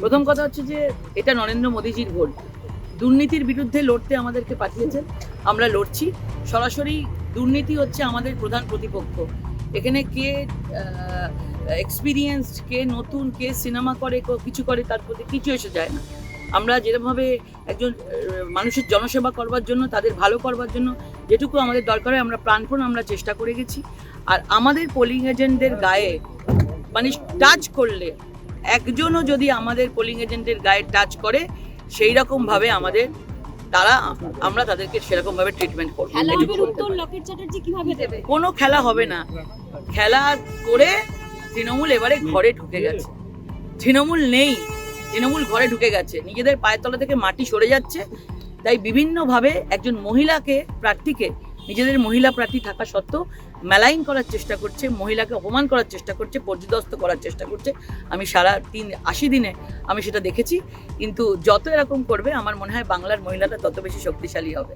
প্রথম কথা হচ্ছে যে এটা নরেন্দ্র মোদীজির ভোট। দুর্নীতির বিরুদ্ধে লড়তে আমাদেরকে পাঠিয়েছেন, আমরা লড়ছি। সরাসরি দুর্নীতি হচ্ছে আমাদের প্রধান প্রতিপক্ষ। এখানে কে এক্সপিরিয়েন্সড কে নতুন, কে সিনেমা করে কিছু করে, তার প্রতি কিছু এসে যায় না। আমরা যেরকমভাবে একজন মানুষের জনসেবা করবার জন্য, তাদের ভালো করবার জন্য যেটুকু আমাদের দরকার হয়, আমরা প্রাণপণ আমরা চেষ্টা করে গেছি। আর আমাদের পোলিং এজেন্টদের গায়ে মানে টাচ করলে একজনও যদি আমাদের পোলিং এজেন্টের গায়ে টাচ করে সেই রকম ভাবে আমাদের তারা আমরা তাদেরকে সেরকম ভাবে ট্রিটমেন্ট করব কোনো খেলা হবে না। খেলা করে তৃণমূল এবারে ঘরে ঢুকে গেছে। তৃণমূল নেই তৃণমূল ঘরে ঢুকে গেছে। নিজেদের পায়ের তলা থেকে মাটি সরে যাচ্ছে। তাই বিভিন্নভাবে একজন মহিলাকে প্রার্থীকে নিজেদের মহিলা প্রার্থী থাকা সত্ত্বেও মেলাইন করার চেষ্টা করছে, মহিলাকে অপমান করার চেষ্টা করছে, পর্যদস্ত করার চেষ্টা করছে। আমি সারা তিন, আশি দিনে আমি সেটা দেখেছি। কিন্তু যত এরকম করবে, আমার মনে হয় বাংলার মহিলারা তত বেশি শক্তিশালী হবে।